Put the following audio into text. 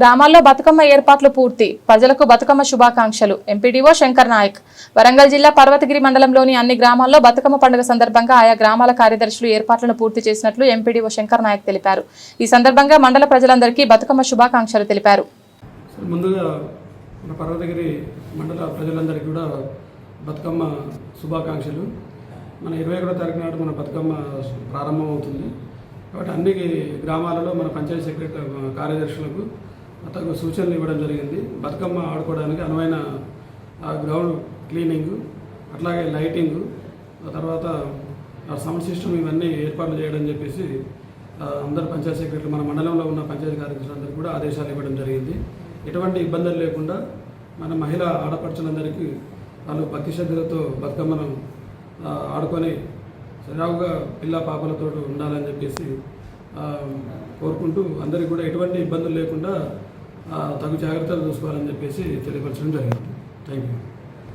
గ్రామాల్లో బతుకమ్మ ఏర్పాట్లు పూర్తి. ప్రజలకు బతుకమ్మ శుభాకాంక్షలు. ఎంపీడీఓ శంకర్ నాయక్. వరంగల్ జిల్లా పర్వతగిరి మండలంలోని అన్ని గ్రామాల్లో బతుకమ్మ పండుగ సందర్భంగా ఆయా గ్రామాల కార్యదర్శులు ఏర్పాట్లను పూర్తి చేసినట్లు ఎంపీడీఓ శంకర్ నాయక్ తెలిపారు. ఈ సందర్భంగా మండల ప్రజలందరికీ బతుకమ్మ శుభాకాంక్షలు తెలిపారు. ముందుగా మన పర్వతగిరి మండల ప్రజలందరికీ కూడా బతుకమ్మ శుభాకాంక్షలు. మన ఇరవై ఒకటో తారీఖు నాడు మన బతుకమ్మ ప్రారంభమవుతుంది. కాబట్టి అన్ని గ్రామాలలో మన పంచాయతీ సెక్రటరీ కార్యదర్శులకు అతను సూచనలు ఇవ్వడం జరిగింది. బతుకమ్మ ఆడుకోవడానికి అనువైన ఆ గ్రౌండ్ క్లీనింగ్ అట్లాగే లైటింగ్ ఆ తర్వాత సౌండ్ సిస్టమ్ ఇవన్నీ ఏర్పాట్లు చేయడం చెప్పేసి అందరు పంచాయత్ సెక్రటరీలు మన మండలంలో ఉన్న పంచాయతీ కార్యదర్శులందరికీ కూడా ఆదేశాలు ఇవ్వడం జరిగింది. ఎటువంటి ఇబ్బందులు లేకుండా మన మహిళా ఆడపడుచులందరికీ వాళ్ళు భక్తి శ్రద్ధలతో బతుకమ్మను ఆడుకొని సజావుగా పిల్ల పాపలతో ఉండాలని చెప్పేసి కోరుకుంటూ అందరికీ కూడా ఎటువంటి ఇబ్బందులు లేకుండా తగు జాగ్రత్తలు చూసుకోవాలని చెప్పేసి తెలియపరచడం జరిగింది. Thank you